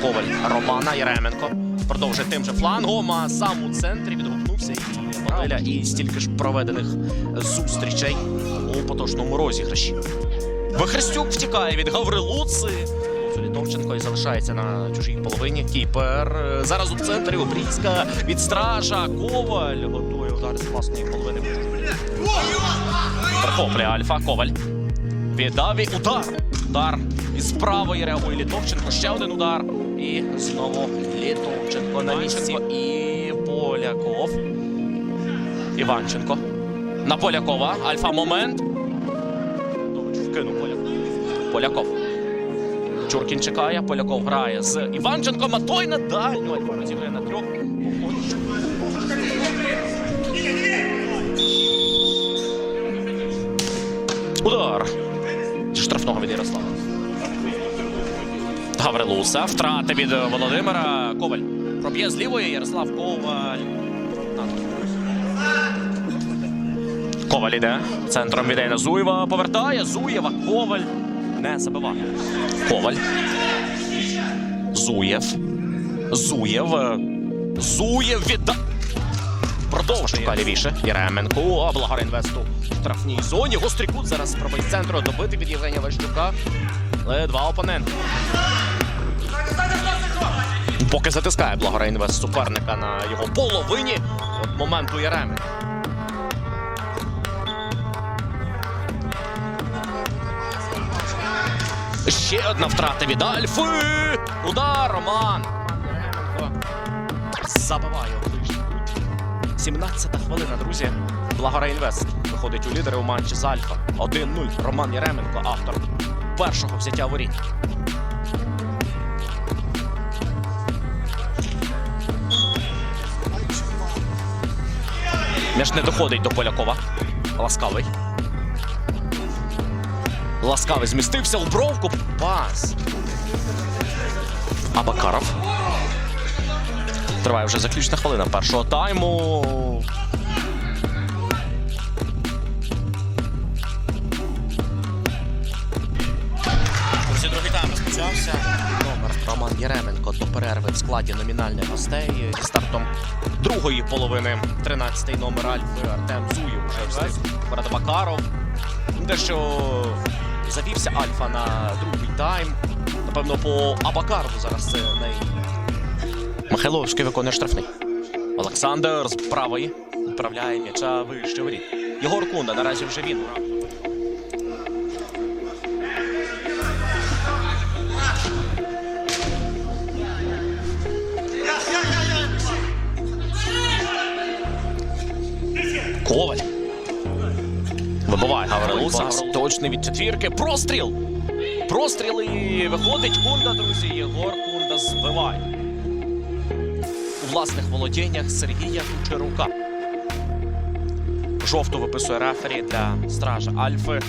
Коваль Романа Яременко. Продовжує тим же флангом, а сам у центрі відгукнувся і моделя, і стільки ж проведених зустрічей у поточному розіграші. Вихрестюк втікає від Гаврилуци. Літовченко і залишається на чужій половині. Кіпер. Зараз у центрі Обрізька від стража. Коваль готує удар з власної половини. Перехоплює Альфа. Коваль. Віддав удар. Удар із правої реагує Літовченко. Ще один удар. І знову Літовченко на місці. І Поляков. Іванченко. На Полякова. Альфа момент. Вкинув Поляков. Поляков. Чуркін чекає. Поляков грає з Іванченком, а той на дальню. Альфа розіграє на трьох. Удар. Штрафного від Ярослава. Гаврилуса. Втрати від Володимира. Коваль. Проб'є з лівої. Ярослав Коваль. Коваль іде. Центром віде на Зуєва. Повертає. Зуєва. Коваль. Не забиває. Коваль. Зуєв. Зуєв. Зуєв відда. Продовжує лівіше. Єременко. А Благар інвесту в штрафній зоні. Гострий кут зараз спробує центру добити від Євгенія Ващука. Але два опоненти. Поки затискає Благора інвест суперника на його половині. От моменту Єременко. Ще одна втрата від Альфи. Удар, Роман. Забиває у 17-та хвилина, друзі. Благора Інвест виходить у лідери у матчі з Альфа. 1-0. Роман Яременко, автор першого взяття воріт. М'яч не доходить до Полякова. Ласкавий. Ласкавий змістився у бровку. Пас. Абакаров. Триває вже заключна хвилина першого тайму. Єременко до перерви в складі номінальних гостей зі стартом другої половини. 13-й номер Альфи Артем Зуєв вже встиг перед Абакаров. Дещо завівся Альфа на другий тайм. Напевно, по Абакарову зараз це най... Михайловський виконує штрафний. Олександр з правої відправляє м'яча вище воріт. Єгор Кунда наразі вже він. Коваль. Вибиває Гаврилуца. Точний від четвірки. Простріл! Простріл і виходить Кунда, друзі. Єгор Кунда збиває. У власних володіннях Сергія Кучерука. Жовту виписує рефері для стража Альфи.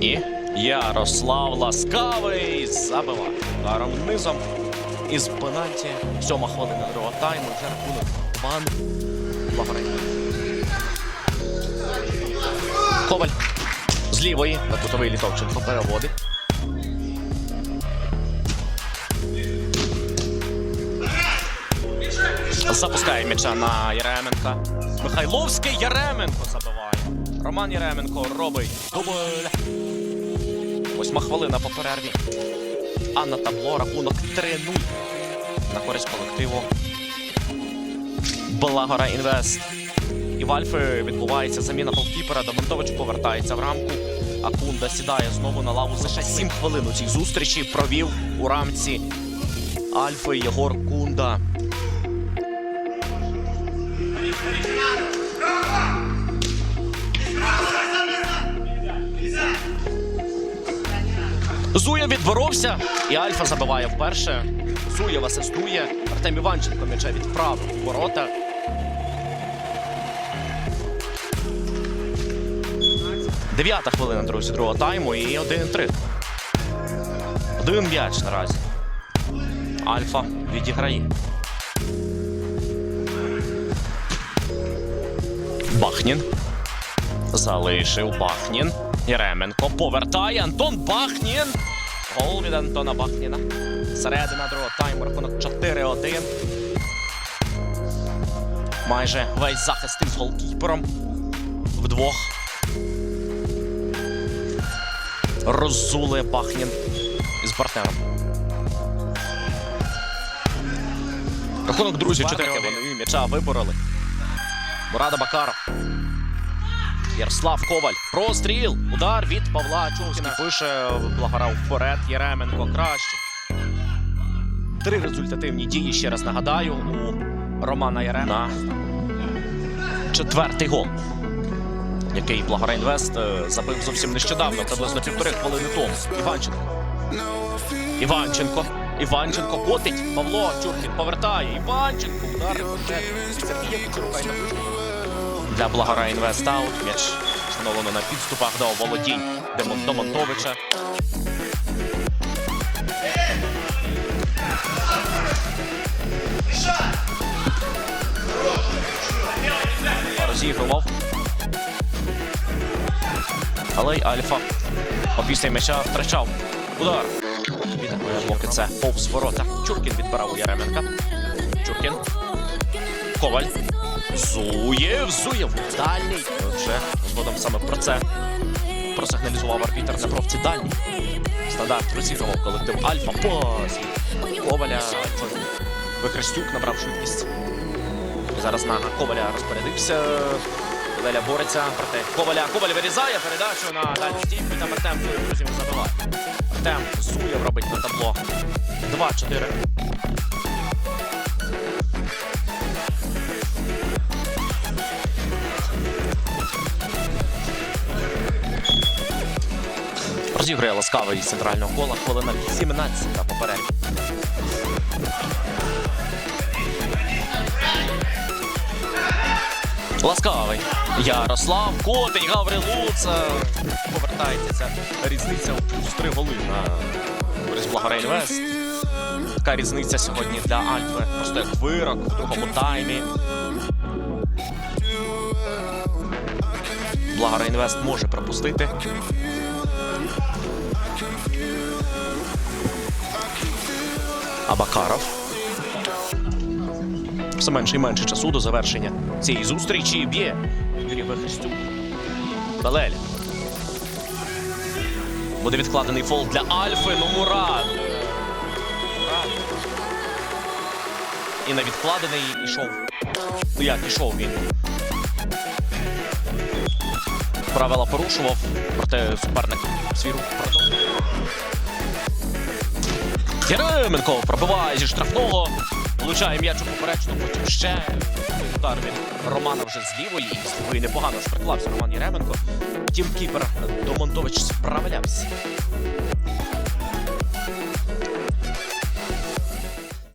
І Ярослав Ласкавий забиває ударом низом із пенальті. Сьома хвилина другого тайму. Вже рахунок Ван Благорей. Коваль з лівої на кутовий Літовченко переводить. Запускає м'яча на Яременка. Михайловський Яременко забиває. Роман Яременко робить дубль. Восьма хвилина по перерві. А на табло рахунок 3-0 на користь колективу Благора Інвест. І в Альфи відбувається заміна голкіпера. Домонтович повертається в рамку. Акунда сідає знову на лаву. Лише 7 хвилин у цій зустрічі провів у рамці Альфи Єгор Кунда. Зуєв відборовся, і Альфа забиває вперше. Зуєв асистує. Артем Іванченко м'яча відправив у ворота. Дев'ята хвилина, друзі, другого тайму і 1-3. Один м'яч наразі. Альфа відіграє. Бахнін. Залишив Бахнін. Єременко повертає Антон Бахнін. Гол від Антона Бахніна. Середина другого тайму рахунок 4-1. Майже весь захист із голкіпером. Вдвох. Роззули Бахнін із партнером. Рахунок, друзі, 4 Вони м'яча вибороли. Мурада Бакаров. Ярослав Коваль. Простріл. Удар від Павла Чухіна. Пише Благарав вперед. Єременко краще. Три результативні дії. Ще раз нагадаю. У Романа Єремена. Четвертий гол. Який Благара Інвест е, забив зовсім нещодавно, приблизно півтори хвилини тому. Іванченко. Іванченко. Іванченко котить. Павло Чуркін повертає. Іванченко. Удар. Сергія ближній. Для Благара Інвест аут. М'яч встановлено на підступах до володінь Демон- до Розігрував. Але й Альфа опісля м'яча втрачав. Удар. Поки це повз ворота. Чуркін відбирав у Яременка. Чуркін. Коваль. Зуєв, Зуєв. Дальній. Вже згодом саме про це просигналізував арбітер на бровці дальній. Стандарт розігрував колектив Альфа. Пас. Коваля. Вихрестюк набрав швидкість. Зараз на Коваля розпорядився. Коваля бореться проти Коваля. Коваль вирізає передачу на дальню стійку. і Там Артем друзі, забиває. Артем Зуєв робить на табло. 2-4. Розігрує ласкавий із центрального кола. Хвилина 17 та попередньо. Ласкавий. Ярослав Котень, Гаврил Повертається ця різниця у плюс три голи на користь Благорей Інвест. Така різниця сьогодні для Альфи. Просто як вирок в другому таймі. Благора Інвест може пропустити. Абакаров. Все менше і менше часу до завершення цієї зустрічі б'є Юрій Вихрестюк. Далель. Буде відкладений фол для Альфи. Ну. Мурат. І на відкладений ішов. Ну як ішов він. Правила порушував, проте суперник свій рух. Єременко пробиває зі штрафного. Влучає м'яч у поперечну, потім ще удар від Романа вже з лівої. З лівої непогано сприклався Роман Єременко. Втім, кіпер Домонтович справлявся.